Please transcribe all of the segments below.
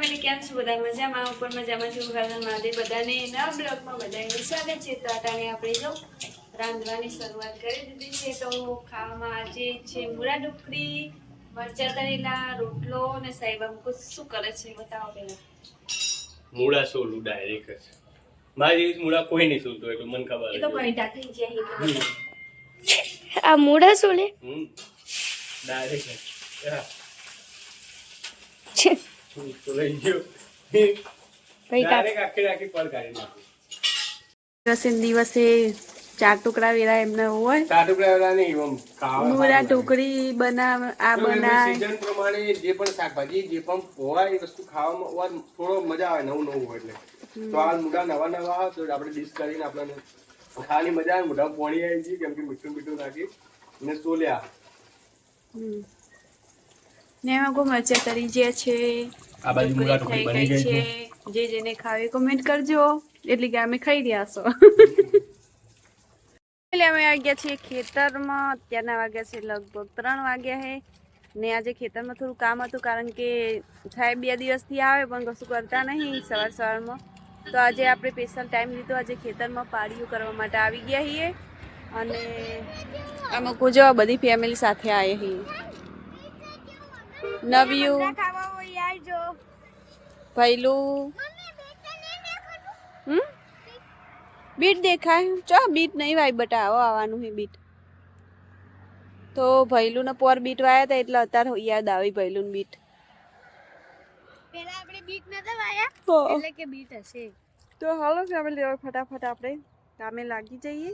મને કેમ છો? બધા મજામાં? ઉપર મજામાં છું. ઘરના મહાદેવ બધાને નવા બ્લોગમાં બધાનું સ્વાગત છે. તો અટાણે આપણે જો રાંધવાની શરૂઆત કરી દીધી છે. તો ખાવામાં આજે છે મૂળા ડુકડી મરચા તળેલા રોટલો અને સાહેબ અમુક શું કરે છે? બતાવો પહેલા. મૂળા સોલું ડાયરેક્ટ જ. મારી જેવી મૂળા કોઈ નહીં સોલતું એટલે મને ખબર એ તો કોઈ ટાકી થઈ જાય આ મૂળા સોલે? હમ. ડાયરેક્ટ જ હા, છે હું તો લઈ ગયો ભાઈ કાપ ડાયરેક્ટ આખી આખી પર કાઢી નાખું દિવસે દિવસે ચાર ટુકડા વેરા એમને હોય. ચાર ટુકડા વેરા નહીં એમ ખાવા ટુકડી બનાવ આ બનાવ સીઝન પ્રમાણે જે પણ શાકભાજી જે પણ હોય એ વસ્તુ ખાવામાં થોડો મજા આવે નવું નવું હોય એટલે. તો આ મૂળા નવા નવા આવે તો આપણે ડિશ કરીને આપણને ખાવાની મજા આવે મોઢા પોણી આવી ગઈ કેમ કે મીઠું મીઠું નાખી. ને સોલ્યા. ને એમાં મરચા કરી જે છે. આ બાજુ મૂળા થઈ બની ગઈ છે. જે જેને ખાવે કોમેન્ટ કરજો. એટલે કે અમે ખાઈ રહ્યા છો. એટલે અમે આવી ગયા છીએ ખેતરમાં. અત્યારના વાગ્યા છે લગભગ ત્રણ વાગ્યા છે ને આજે ખેતરમાં થોડું કામ હતું કારણ કે સાહેબ બે દિવસથી આવે પણ કશું કરતા નહીં સવાર સવારમાં. તો આજે આપણે સ્પેશિયલ ટાઈમ લીધો. આજે ખેતરમાં પાડીઓ કરવા માટે આવી ગયા છીએ. અને અમે જો બધી ફેમિલી સાથે આવી છીએ. નવ્યું ભૈલું હમ બીટ દેખાય. ચો બીટ નહીં વાય બટા આવો આવવાનું હે બીટ તો ભૈલું ને પોર બીટ વાયા હતા એટલે અત્યારે યાદ આવી ભૈલું ને બીટ પેલા આપણે બીટ નતા વાયા? તો એટલે કે બીટ હશે. હાલો આપણે લેવા ફટાફટ આપણે. કામે લાગી જઈએ.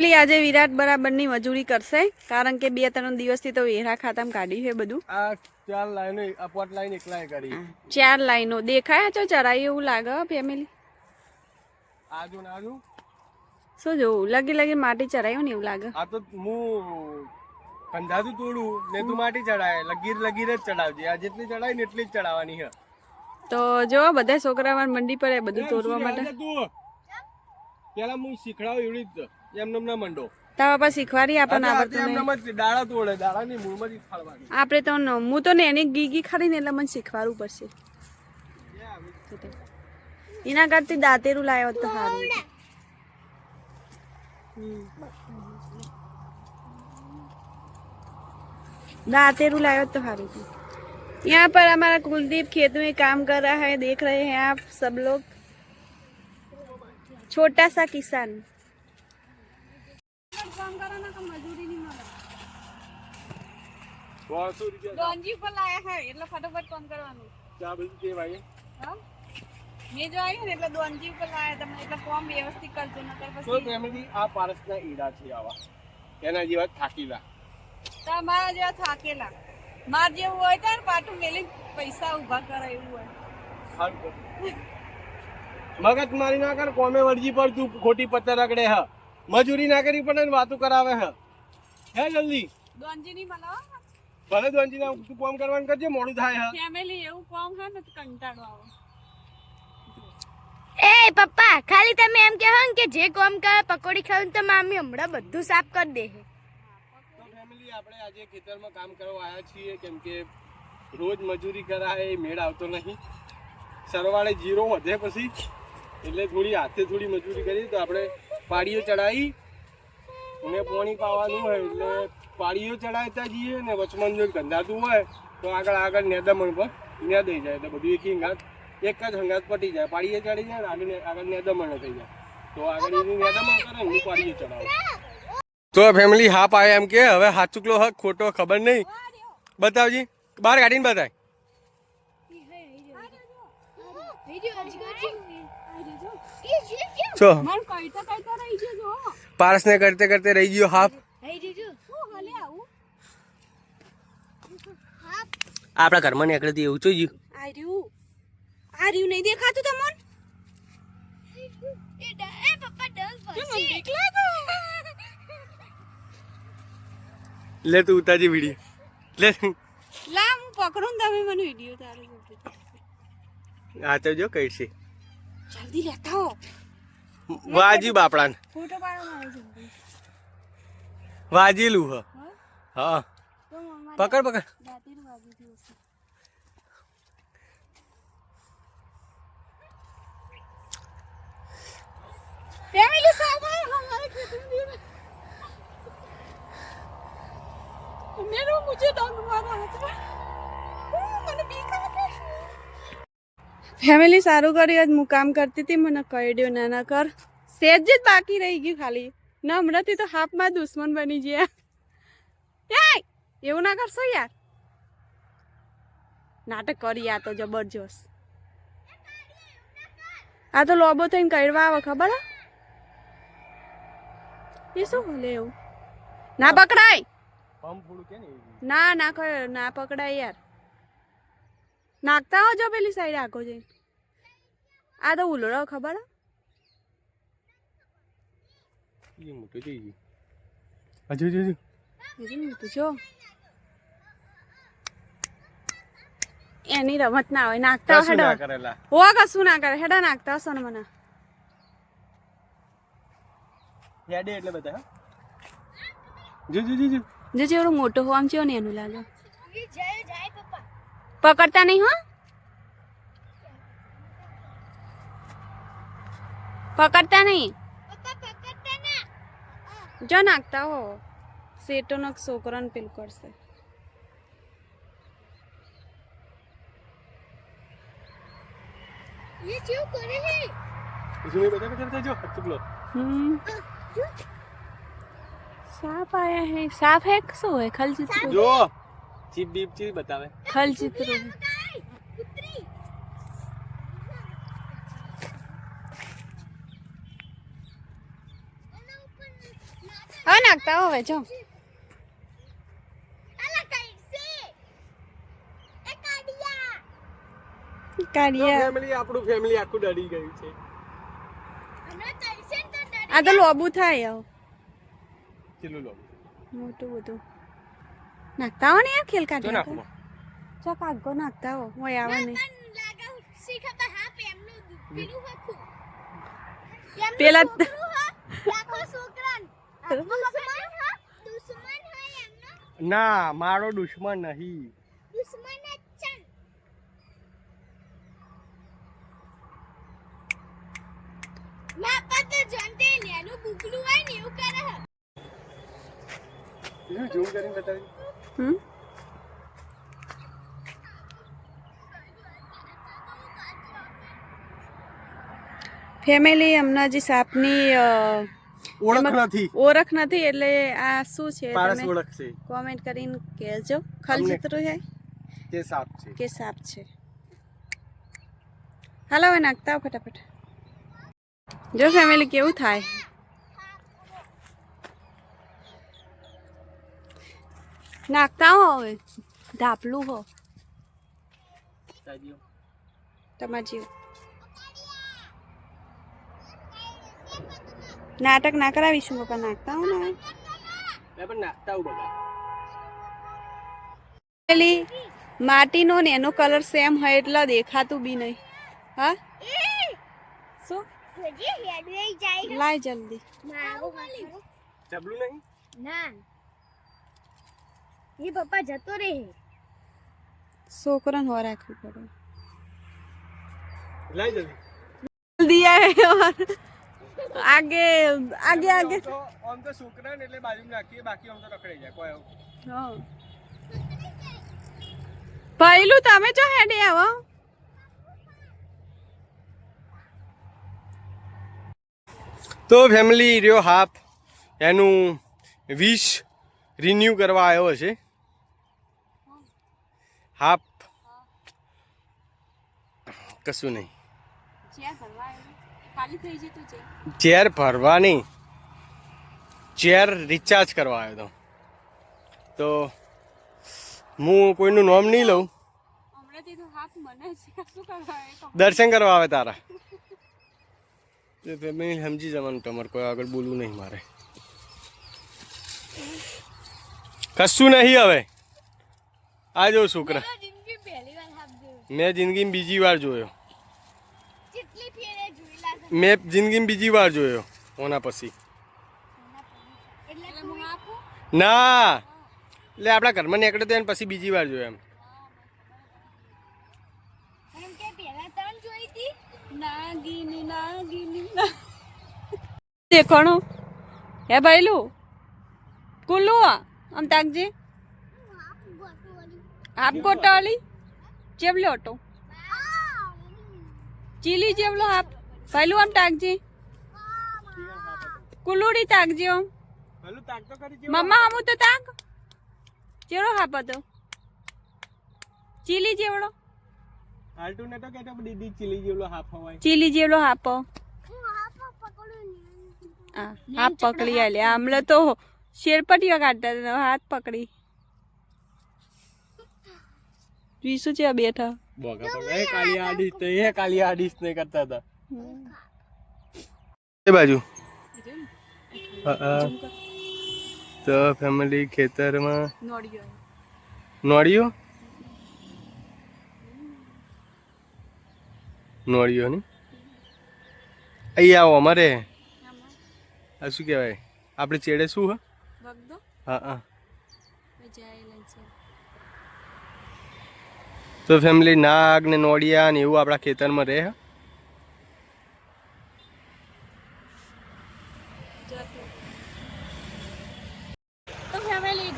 આજે વિરાટ બરાબરની મજૂરી કરશે કારણ કે બે ત્રણ દિવસથી તો વેરા ખાતામાં કાઢ્યું છે બધું. આ ચાર લાઈનો આ પોટ લાઈન એકલાય કરી ચાર લાઈનો. દેખાયા છો ચરાઈ એવું લાગે ફેમિલી આજુ નાજુ શું જોવું? લગી લગી માટી ચરાયો ને એવું લાગે. આ તો હું કંધાતું તોડું ને તું માટી ચડાય. લગીર લગીર જ ચડાવજે. આ જેટલી ચડાય ને એટલી જ ચડાવવાની છે. તો જો બધા છોકરામાં મંડી પર બધું તોડવા માટે. પેલા હું શીખડાવ એવી જ એમ ના મંડો તા બાપા શીખવાડી આપણને આ આવડતું એમ નહીં. જ દાડા તોડે દાડા ની મૂળમાંથી જ ફાડવાની આપણે તો ન- હું તો ને એની ગીગી ખાડી ને એટલે મને શીખવાડવું પડશે એના કરતી દાંતેરું લાવ્યો હોત તો સારું હતું. हम्म। दातेरू लायो तो सारू थी यहाँ पर हमारा कुलदीप खेत में काम कर रहा है देख रहे हैं आप सब लोग छोटा सा किसान પાંચસો રૂપિયા ડોંજી ઉપર લાયા હે એટલે ફટાફટ કામ કરવાનું. ચા બધું કે ભાઈ હા? મેં જો આવ્યું ને એટલે દોનજી ઉપર લાયા તમે એટલે ફોર્મ વ્યવસ્થિત કરજો નકર તો પછી ફેમિલી આ પારસના ઈડા છે આવા. એના જેવા થાકીલા. તમારા જેવા થાકેલા. માર જેવું હોય તો પાટું મેલી પૈસા ઊભા કરે એવું હોય મગજ મારી ના કર કોમે વળજી પર તું ખોટી પત્તર રગડે હ. મજૂરી ના કરી પણ વાતો કરાવે હ. હે જલ્દી. દોનજી ની બનાવો ભલે દોનજી ના તું કોમ કરવાનું કરજે મોડું થાય હે. ફેમિલી એવું કોમ હે ને કંટાળો આવે. એ પપ્પા ખાલી તમે એમ કહો ને કે જે કોમ કરે પકોડી ખાવ તો મામી હમણાં બધું સાફ કરી દે તો ફેમિલી આપણે આજે ખેતરમાં કામ કરવા આવ્યા છીએ કેમ કે રોજ મજૂરી કરાય એ મેળ આવતો નહીં. સરવાળે જીરો વધે પછી એટલે થોડી હાથે થોડી મજૂરી કરી તો આપણે પાડીઓ ચડાવી અને પોણી પાવાનું હોય એટલે પાડીઓ ચડાવતા જઈએ ને વચમાં જો ગંધાતું હોય તો આગળ આગળ નેદમણ પર નેદાઈ જાય એટલે બધું એક હંગાત એક જ હંગાત પટી જાય પાડીએ ચડી જાય ને આગળ આગળ નેદમણ થઈ જાય તો આગળ એની નેદમણ કરે ને હું પાડીએ ચડાવું તો ફેમિલી હા પાય એમ કે હવે હાથ ચૂકલો હક ખોટો ખબર નહીં બતાવજી બહાર કાઢીને બતાય છો પારસ ગયો પારસને કરતે કરતે રહી ગયો હાફ. શું આપણા ઘરમાં નીકળતી એવું જોઈ આ રહ્યું. આ રહ્યું નહીં દેખાતું તમને? લે તું ઉતાજી વીડિયો લે લા હું પકડું ને તમે મને વીડિયો તારો આ તો જો કઈ છે. જલ્દી લેતા હો. વાજી બાપડા વાજીલું હ. હા? પકડ પકડ. મેરો મુજે ડંગ મારા હાથમાં મને બીક ફેમિલી સારું કર્યું આજ હું કામ કરતી હતી મને કહી દો ના ના કર. સેજ જ બાકી રહી ગયું ખાલી. ના હમણાંથી તો હાફમાં દુશ્મન બની ગયા! એવું ના કરશો યાર. નાટક કરી આ તો જબરજસ્ત. આ તો લોબો થઈને કરવા આવે ખબર એ શું બોલે એવું? ના પકડાય. ને. ના ના પકડાય યાર. નાખતા હો જો પેલી સાઈડ આખો જઈ આ તો ઉલડો ખબર એ મોટું થઈ ગયું. હજુ હજુ હજુ મોટું જો. એની રમત ના હોય નાખતા હેડો. ના કશું ના કરે. હેડા નાખતા હશો ને મને. એટલે બધા હા? જો જો જો જો. જે જેવડું મોટું હોવા આમ ને એનું લાગે. જાય पकड़ता नहीं हो? पकड़ता नहीं? जो नागता हो। सेटो नक सोकरन पिलकर से ये क्यों कर है। हैं इसमें बता के चलते जो चुप लो। हम्म। साफ़ आया है। साफ़ है कसो है? खल जिसको जो। જીપ બીપ ચી બતાવે. ખલચિત્રો. હવે નાખતા હવે જો. કાઢ્યા ફેમિલી આપણું ફેમિલી આખું ડરી ગયું છે. આ તો લોબુ થાય આવું. કેટલું મોટું બધું. નાખતા હો ને યાર ખેલ જો કાઢ્યા નાખો ચો કાગો નાખતા હો હોય આવે પેલું ના મારો દુશ્મન નહીં. દુશ્મન જ છે. માપા તો જંતે નેનું બુકલું હોય ને એવું કરે હે. ઝૂમ કરીને બતાવી હમ? ફેમિલી હમણાં જે સાપની ઓળખ નથી ઓળખ નથી એટલે આ શું છે પારસ ઓળખ છે કોમેન્ટ કરીને કહેજો. ખલચિત્ર છે? કે સાપ છે. કે સાપ છે. હાલો હવે નાખતા ફટાફટ. જો ફેમિલી કેવું થાય. નાખતા હો હવે. ધાપલું હો. તમાર જેવું. નાટક ના કરાવીશું પપ્પા નાખતા હો ને મેં પણ નાખતા આવું પેલી માટીનો ને એનો કલર સેમ હોય એટલે દેખાતું બી નહીં. હા? શું? લાય જલ્દી. નહીં? ના. એ પપ્પા જતો રહે. છોકરાને હો રાખવી પડે. લઈ જલ્દી જલ્દી આવે આગે આગે આગે. ઓમ તો છોકરાને એટલે બાજુમાં રાખીએ બાકી ઓમ તો રખડી જાય કોઈ આવું. પહેલું તમે જો હેડે આવો. તો ફેમિલી રહ્યો હાફ એનું વીસ રિન્યૂ કરવા આવ્યો છે. હાફ. કશું નહીં. ચેર ભરવા નહીં ચેર રિચાર્જ કરવા આવ્યો હતો તો હું કોઈનું નામ નહીં લઉં. દર્શન કરવા આવે તારા. તમે સમજી જવાનું તમારે કોઈ આગળ બોલવું નહીં મારે. કશું નહીં હવે. આ જો છોકરા. જિંદગી પહેલી વાર હાફ જોયું. મેં જિંદગીમાં બીજી વાર જોયો. કેટલી ફેરે જોયેલા છે. મેં જિંદગીમાં બીજી વાર જોયો ઓના પછી. ના. એટલે આપણા ઘરમાં નીકળે તો એને પછી બીજી વાર જોયો એમ. દેખણો. હે ભાઈલું? કુલ્લુ આમ તાકજે. આપ ગોટાળી જેવલો ઓટો ચીલી જેવલો આપ? પહેલું આમ ટાકજે. કુલુડી તાકજે આમ. મમ્મા હમું તો તાક ચેડો હાપ હતો? ચીલી જેવડો ચીલી જેવલો હાપ. હા હાથ પકડી આલે. આમલે તો શેરપટીઓ કાઢતા હતા હાથ પકડી. વિસુ છે બેઠા. બોગા પણ એ કાલી આડીશ તો એ કાલી આડીશ ને કરતા હતા. એ બાજુ. તો ફેમિલી ખેતરમાં નોડિયો નોળિયો? નોળિયો ને? અહીં આવો અમારે. આ શું કહેવાય? આપણે ચેડે શું હા? હા હા. તો ફેમિલી નાગ ને નોડિયા ને એવું આપણા ખેતરમાં રહે.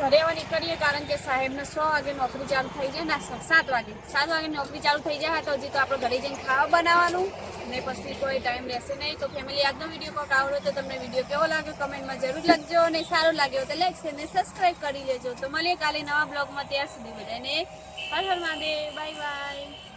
ઘરે હવે નીકળીએ કારણ કે સાહેબને સો વાગે નોકરી ચાલુ થઈ જાય ના સાત વાગે. સાત વાગે નોકરી ચાલુ થઈ જાય તો હજી તો આપણે ઘરે જઈને ખાવા બનાવવાનું ને પછી કોઈ ટાઈમ રહેશે નહીં. તો ફેમિલી આજનો વીડિયો કોઈક આવડો તો તમને વીડિયો કેવો લાગ્યો કમેન્ટમાં જરૂર લખજો અને સારું લાગ્યો તો લાઈક છે ને સબસ્ક્રાઈબ કરી લેજો. તો મળીએ કાલે નવા બ્લોગમાં ત્યાં સુધી બધાને હર હર મહાદેવ બાય બાય